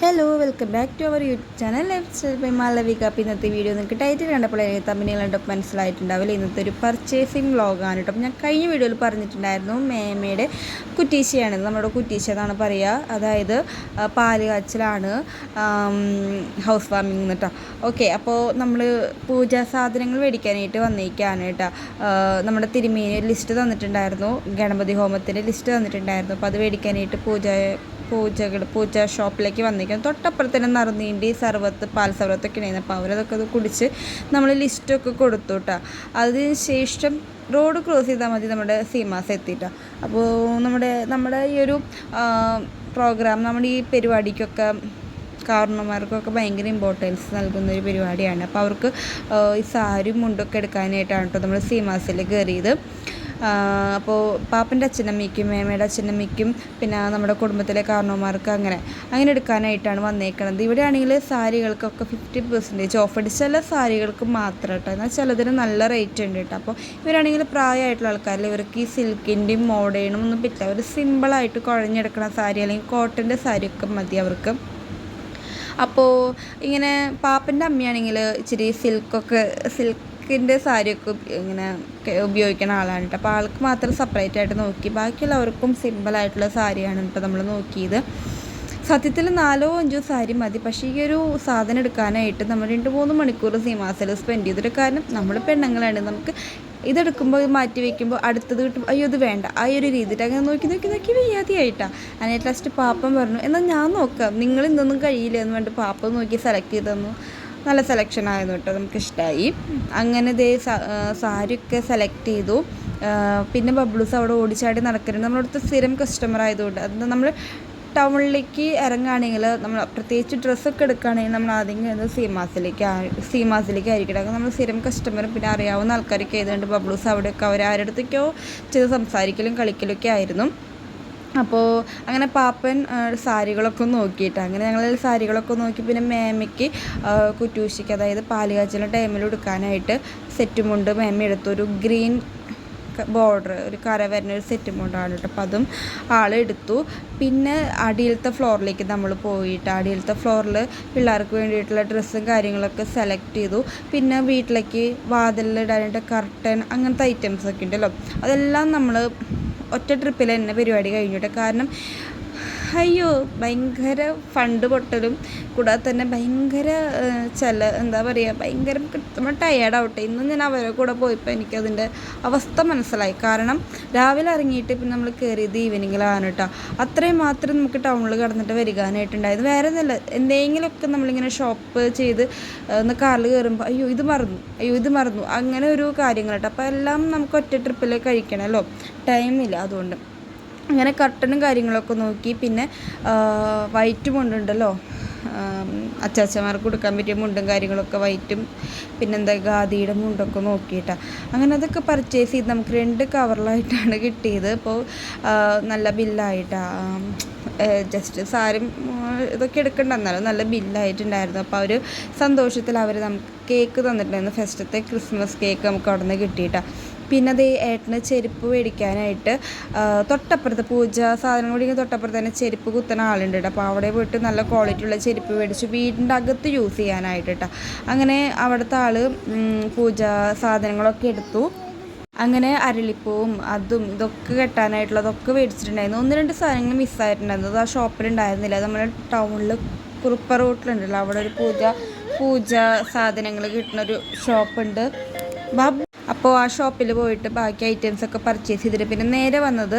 Hello welcome back to our YouTube channel lifestyle by Malavika അപ്പം ഇന്നത്തെ video നിങ്ങൾക്ക് title കണ്ടപ്പോൾ തമ്മിൽ കണ്ടപ്പോൾ മനസ്സിലായിട്ടുണ്ടാവില്ല. ഇന്നത്തെ ഒരു പർച്ചേസിങ് വ്ളോഗാണ് കേട്ടോ. ഞാൻ കഴിഞ്ഞ വീഡിയോയിൽ പറഞ്ഞിട്ടുണ്ടായിരുന്നു മേമയുടെ കുറ്റീശയാണ് നമ്മുടെ കുറ്റീശ എന്നാണ് പറയുക. അതായത് പാൽ കാച്ചിലാണ് ഹൗസ് വാമിങ് കേട്ടോ. ഓക്കെ അപ്പോൾ നമ്മൾ പൂജാ സാധനങ്ങൾ മേടിക്കാനായിട്ട് വന്നേക്കാണ് കേട്ടോ. നമ്മുടെ തിരുമേനി ലിസ്റ്റ് തന്നിട്ടുണ്ടായിരുന്നു. ഗണപതി ഹോമത്തിന്റെ ലിസ്റ്റ് തന്നിട്ടുണ്ടായിരുന്നു. അപ്പോൾ അത് മേടിക്കാനായിട്ട് പൂജ പൂജകൾ പൂജ ഷോപ്പിലേക്ക് വന്നിരിക്കുന്നത് തൊട്ടപ്പുറത്ത് തന്നെ നറുനീണ്ടി സർവത്ത് പാൽ സർവത്തൊക്കെ ഉണ്ടായിരുന്നു. അപ്പോൾ അവരതൊക്കെ അത് കുടിച്ച് നമ്മൾ ലിസ്റ്റൊക്കെ കൊടുത്തു കേട്ടോ അതിന് ശേഷം റോഡ് ക്രോസ് ചെയ്താൽ മതി നമ്മുടെ സീമാസ് എത്തിയിട്ടോ അപ്പോൾ നമ്മുടെ നമ്മുടെ ഈ ഒരു പ്രോഗ്രാം നമ്മുടെ ഈ പരിപാടിക്കൊക്കെ കാരണന്മാർക്കൊക്കെ ഭയങ്കര ഇമ്പോർട്ടൻസ് നൽകുന്ന ഒരു പരിപാടിയാണ്. അപ്പോൾ അവർക്ക് ഈ സാരി മുണ്ടൊക്കെ എടുക്കാനായിട്ടാണ് കേട്ടോ നമ്മൾ സീമാസിൽ കയറിയത് അപ്പോൾ പാപ്പന്റെ അച്ഛനമ്മയ്ക്കും മേമയുടെ അച്ഛനമ്മയ്ക്കും പിന്നെ നമ്മുടെ കുടുംബത്തിലെ കാരണവന്മാർക്ക് അങ്ങനെ അങ്ങനെ എടുക്കാനായിട്ടാണ് വന്നേക്കണത്. ഇവിടെയാണെങ്കിൽ സാരികൾക്കൊക്കെ ഫിഫ്റ്റി പെർസെന്റേജ് ഓഫ് ഉണ്ട്. ചില സാരികൾക്ക് മാത്രം കേട്ടോ. എന്നാൽ ചിലതിന് നല്ല റേറ്റ് ഉണ്ട് കേട്ടോ. അപ്പോൾ ഇവരാണെങ്കിൽ പ്രായമായിട്ടുള്ള ആൾക്കാരിൽ ഇവർക്ക് ഈ സിൽക്കിന്റെയും മോഡേണും ഒന്നും പറ്റില്ല. അവർ സിമ്പിളായിട്ട് കുഴഞ്ഞെടുക്കുന്ന സാരി അല്ലെങ്കിൽ കോട്ടന്റെ സാരിയൊക്കെ മതി അവർക്ക്. അപ്പോൾ ഇങ്ങനെ പാപ്പന്റെ അമ്മയാണെങ്കിൽ ഇച്ചിരി സിൽക്കൊക്കെ സിൽക്കിന്റെ സാരിയൊക്കെ ഇങ്ങനെ ഉപയോഗിക്കുന്ന ആളാണ് കേട്ടോ. അപ്പോൾ ആൾക്ക് മാത്രം സെപ്പറേറ്റ് ആയിട്ട് നോക്കി. ബാക്കിയുള്ളവർക്കും സിമ്പിളായിട്ടുള്ള സാരിയാണ് കേട്ടോ നമ്മൾ നോക്കിയത്. സത്യത്തിൽ നാലോ അഞ്ചോ സാരി മതി. പക്ഷേ ഈ ഒരു സാധനം എടുക്കാനായിട്ട് നമ്മൾ രണ്ട് മൂന്ന് മണിക്കൂർ സീമാസിൽ സ്പെൻഡ് ചെയ്തിട്ട് കാരണം നമ്മൾ പെണ്ണുങ്ങളാണ്. നമുക്ക് ഇതെടുക്കുമ്പോൾ ഇത് മാറ്റി വെക്കുമ്പോൾ അടുത്തത് കിട്ടും അയ്യോ ഇത് വേണ്ട. ആ ഒരു രീതിയിൽ അങ്ങനെ നോക്കി നോക്കി നോക്കി വയ്യാതെയായിട്ടാണ് അതിനായിട്ട് ലാസ്റ്റ് പാപ്പം പറഞ്ഞു. എന്നാൽ ഞാൻ നോക്കാം. നിങ്ങൾ ഇന്നൊന്നും കഴിയില്ല എന്ന് പറഞ്ഞിട്ട് പാപ്പം നോക്കി സെലക്ട് ചെയ്തു തന്നു. നല്ല സെലക്ഷൻ ആയിരുന്നു കേട്ടോ നമുക്ക് ഇഷ്ടമായി അങ്ങനെ ദേ സാരിയൊക്കെ സെലക്ട് ചെയ്തു. പിന്നെ ബബ്ലൂസ് അവിടെ ഓടിച്ചാടി നടക്കുന്നുണ്ട് നമ്മളടുത്ത് സ്ഥിരം കസ്റ്റമർ ആയതുകൊണ്ട്. അത് നമ്മൾ ടൗണിലേക്ക് ഇറങ്ങുകയാണെങ്കിൽ നമ്മൾ പ്രത്യേകിച്ച് ഡ്രസ്സൊക്കെ എടുക്കുകയാണെങ്കിൽ നമ്മൾ ആദ്യം കയറുന്നത് സീമാസിലേക്ക് സീമാസിലേക്ക് ആയിരിക്കും അപ്പോൾ നമ്മൾ സ്ഥിരം കസ്റ്റമറും പിന്നെ അറിയാവുന്ന ആൾക്കാരൊക്കെ ആയതുകൊണ്ട് ബബ്ലൂസ് അവിടെയൊക്കെ അവർ ആരുടെ അടുത്തേക്കോ ചെയ്ത് സംസാരിക്കലും കളിക്കലൊക്കെ ആയിരുന്നു. അപ്പോൾ അങ്ങനെ പാപ്പൻ സാരികളൊക്കെ നോക്കിയിട്ട് അങ്ങനെ ഞങ്ങൾ സാരികളൊക്കെ നോക്കി പിന്നെ മേമയ്ക്ക് കുറ്റൂശിക്ക് അതായത് പാലുകാച്ചിലെ ടൈമിൽ എടുക്കാനായിട്ട് സെറ്റ് മുണ്ട് മേമ എടുത്തൊരു ഗ്രീൻ ബോർഡർ ഒരു കര വരുന്ന ഒരു സെറ്റ് മുണ്ടാണ് കേട്ടോ. അപ്പം അതും ആളെടുത്തു പിന്നെ അടിയിലത്തെ ഫ്ലോറിലേക്ക് നമ്മൾ പോയിട്ട് അടിയിലത്തെ ഫ്ലോറിൽ പിള്ളേർക്ക് വേണ്ടിയിട്ടുള്ള ഡ്രസ്സും കാര്യങ്ങളൊക്കെ സെലക്ട് ചെയ്തു. പിന്നെ വീട്ടിലേക്ക് വാതിലിടാനായിട്ട് കർട്ടൻ അങ്ങനത്തെ ഐറ്റംസ് ഒക്കെ ഉണ്ടല്ലോ. അതെല്ലാം നമ്മൾ ഒറ്റ ട്രിപ്പിൽ തന്നെ പരിപാടി കഴിഞ്ഞിട്ട്. കാരണം അയ്യോ ഭയങ്കര ഫണ്ട് പൊട്ടലും. കൂടാതെ തന്നെ ഭയങ്കര ചില എന്താ പറയുക ഭയങ്കര ടയേർഡ് ടയേർഡാവട്ടെ ഇന്ന് ഞാൻ അവരെ കൂടെ പോയപ്പോൾ എനിക്കതിന്റെ അവസ്ഥ മനസ്സിലായി. കാരണം രാവിലെ ഇറങ്ങിയിട്ട് പിന്നെ നമ്മൾ കയറിയത് ഈവനിങ്ങിലാണ് കേട്ടോ അത്രയും മാത്രം നമുക്ക് ടൗണിൽ കിടന്നിട്ട് വരികാനായിട്ടുണ്ടായത്. വേറെ ഒന്നുമില്ല എന്തെങ്കിലുമൊക്കെ നമ്മളിങ്ങനെ ഷോപ്പ് ചെയ്ത് ഒന്ന് കാറിൽ കയറുമ്പോൾ അയ്യോ ഇത് മറന്നു. അയ്യോ ഇത് മറന്നു. അങ്ങനെ ഒരു കാര്യങ്ങൾ കേട്ടോ അപ്പോൾ എല്ലാം നമുക്ക് ഒറ്റ ട്രിപ്പിൽ കഴിക്കണമല്ലോ ടൈമില്ല അതുകൊണ്ട്. അങ്ങനെ കർട്ടനും കാര്യങ്ങളൊക്കെ നോക്കി. പിന്നെ വൈറ്റ് മുണ്ടുണ്ടല്ലോ. അച്ചാച്ചമാർക്ക് കൊടുക്കാൻ പറ്റിയ മുണ്ടും കാര്യങ്ങളൊക്കെ വൈറ്റും പിന്നെന്താ ഖാദിയുടെ മുണ്ടൊക്കെ നോക്കിയിട്ടാണ് അങ്ങനെ അതൊക്കെ പർച്ചേസ് ചെയ്ത് നമുക്ക് രണ്ട് കവറിലായിട്ടാണ് കിട്ടിയത്. അപ്പോൾ നല്ല ബില്ലായിട്ടാണ് ജസ്റ്റ് സാരും ഇതൊക്കെ എടുക്കണ്ട. എന്നാലും നല്ല ബില്ലായിട്ടുണ്ടായിരുന്നു അപ്പോൾ അവർ സന്തോഷത്തിൽ അവർ നമുക്ക് കേക്ക് തന്നിട്ടുണ്ടായിരുന്നു. ഫസ്റ്റത്തെ ക്രിസ്മസ് കേക്ക് നമുക്ക് അവിടെ നിന്ന് കിട്ടിയിട്ടാണ് പിന്നെ അത് ഏട്ടന് ചെരുപ്പ് മേടിക്കാനായിട്ട് തൊട്ടപ്പുറത്ത് പൂജ സാധനം കൂടി തൊട്ടപ്പുറത്ത് തന്നെ ചെരുപ്പ് കുത്തുന്ന ആളുണ്ട് കേട്ടോ. അപ്പോൾ അവിടെ പോയിട്ട് നല്ല ക്വാളിറ്റി ഉള്ള ചെരുപ്പ് മേടിച്ചു വീടിന്റെ അകത്ത് യൂസ് ചെയ്യാനായിട്ട് കേട്ടോ. അങ്ങനെ അവിടുത്തെ ആൾ പൂജ സാധനങ്ങളൊക്കെ എടുത്തു. അങ്ങനെ അരളിപ്പൂവും അതും ഇതൊക്കെ കെട്ടാനായിട്ടുള്ളതൊക്കെ മേടിച്ചിട്ടുണ്ടായിരുന്നു. ഒന്ന് രണ്ട് സാധനങ്ങൾ മിസ്സായിട്ടുണ്ടായിരുന്നു. അത് ആ ഷോപ്പിലുണ്ടായിരുന്നില്ല. നമ്മുടെ ടൗണിൽ കുറുപ്പ റോട്ടിലുണ്ടല്ലോ. അവിടെ ഒരു പൂജ പൂജ സാധനങ്ങൾ കിട്ടുന്ന ഒരു ഷോപ്പുണ്ട് ബാബു അപ്പോൾ ആ ഷോപ്പിൽ പോയിട്ട് ബാക്കി ഐറ്റംസ് ഒക്കെ പർച്ചേസ് ചെയ്തിട്ട് പിന്നെ നേരെ വന്നത്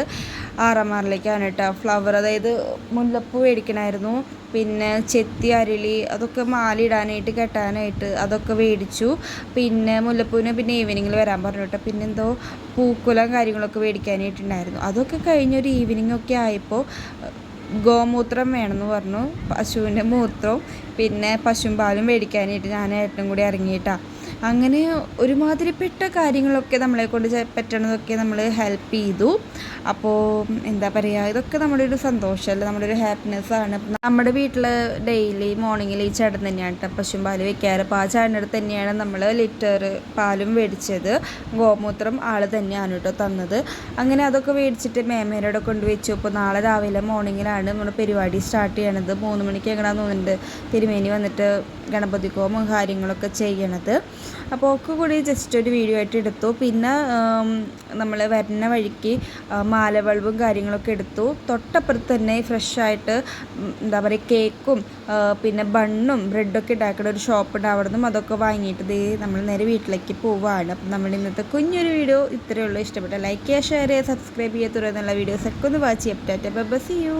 ആറമാറിലേക്കാണ് കേട്ടോ. ഫ്ലവർ അതായത് മുല്ലപ്പൂ മേടിക്കണമായിരുന്നു. പിന്നെ ചെത്തി അരളി അതൊക്കെ മാല ഇടാനായിട്ട് കെട്ടാനായിട്ട് അതൊക്കെ മേടിച്ചു. പിന്നെ മുല്ലപ്പൂവിന് പിന്നെ ഈവനിങ്ങിൽ വരാൻ പറഞ്ഞു കേട്ടോ. പിന്നെ എന്തോ പൂക്കുലം കാര്യങ്ങളൊക്കെ മേടിക്കാനായിട്ടുണ്ടായിരുന്നു. അതൊക്കെ കഴിഞ്ഞൊരു ഈവനിങ് ഒക്കെ ആയപ്പോൾ ഗോമൂത്രം വേണമെന്ന് പറഞ്ഞു. പശുവിന്റെ മൂത്രവും പിന്നെ പശുമ്പാലും മേടിക്കാനായിട്ട് ഞാൻ ഏറ്റവും കൂടി ഇറങ്ങിയിട്ടാണ് അങ്ങനെ ഒരുമാതിരിപ്പെട്ട കാര്യങ്ങളൊക്കെ നമ്മളെ കൊണ്ട് പറ്റണതൊക്കെ നമ്മൾ ഹെൽപ്പ് ചെയ്തു. അപ്പോൾ എന്താ പറയുക ഇതൊക്കെ നമ്മുടെ ഒരു സന്തോഷമല്ല നമ്മുടെ ഒരു ഹാപ്പിനെസ് ആണ്. നമ്മുടെ വീട്ടിൽ ഡെയിലി മോർണിംഗിൽ ഈ ചേട്ടൻ തന്നെയാണ് കേട്ടോ പശുവും പാൽ വെക്കാറ്. അപ്പോൾ ആ ചേട്ടന്റെ അടുത്ത് തന്നെയാണ് നമ്മൾ ലിറ്റർ പാലും മേടിച്ചത് ഗോമൂത്രം ആൾ തന്നെയാണ് കേട്ടോ തന്നത്. അങ്ങനെ അതൊക്കെ മേടിച്ചിട്ട് മേമേരോടെ കൊണ്ട് വെച്ചു. അപ്പോൾ നാളെ രാവിലെ മോർണിംഗിലാണ് നമ്മുടെ പരിപാടി സ്റ്റാർട്ട് ചെയ്യണത്. മൂന്ന് മണിക്ക് എങ്ങനെയാണെന്ന് തോന്നുന്നുണ്ട്? തിരുമേനി വന്നിട്ട് ഗണപതി ഹോമം കാര്യങ്ങളൊക്കെ ചെയ്യണത്. അപ്പോൾ ഒക്കെ കൂടി ജസ്റ്റ് ഒരു വീഡിയോ ആയിട്ട് എടുത്തു. പിന്നെ നമ്മൾ വരുന്ന വഴിക്ക് മാലവളവും കാര്യങ്ങളൊക്കെ എടുത്തു. തൊട്ടപ്പുറത്ത് തന്നെ ഫ്രഷായിട്ട് എന്താ പറയുക കേക്കും പിന്നെ ബണ്ണും ബ്രെഡൊക്കെ ഉണ്ടാക്കുന്ന ഒരു ഷോപ്പ് ഉണ്ട്. അവിടെ നിന്നും അതൊക്കെ വാങ്ങിയിട്ട് ദേ നമ്മൾ നേരെ വീട്ടിലേക്ക് പോവുകയാണ് അപ്പം നമ്മൾ ഇന്നത്തെ കുഞ്ഞൊരു വീഡിയോ ഇത്രയേ ഉള്ളൂ. ഇഷ്ടപ്പെട്ട ലൈക്ക് ചെയ്യുക ഷെയർ ചെയ്യുക സബ്സ്ക്രൈബ് ചെയ്യുക. തുടർന്നുള്ള വീഡിയോസൊക്കെ ഒന്ന് വാച്ച് ചെയ്യാം ടാറ്റ ബൈ സി യു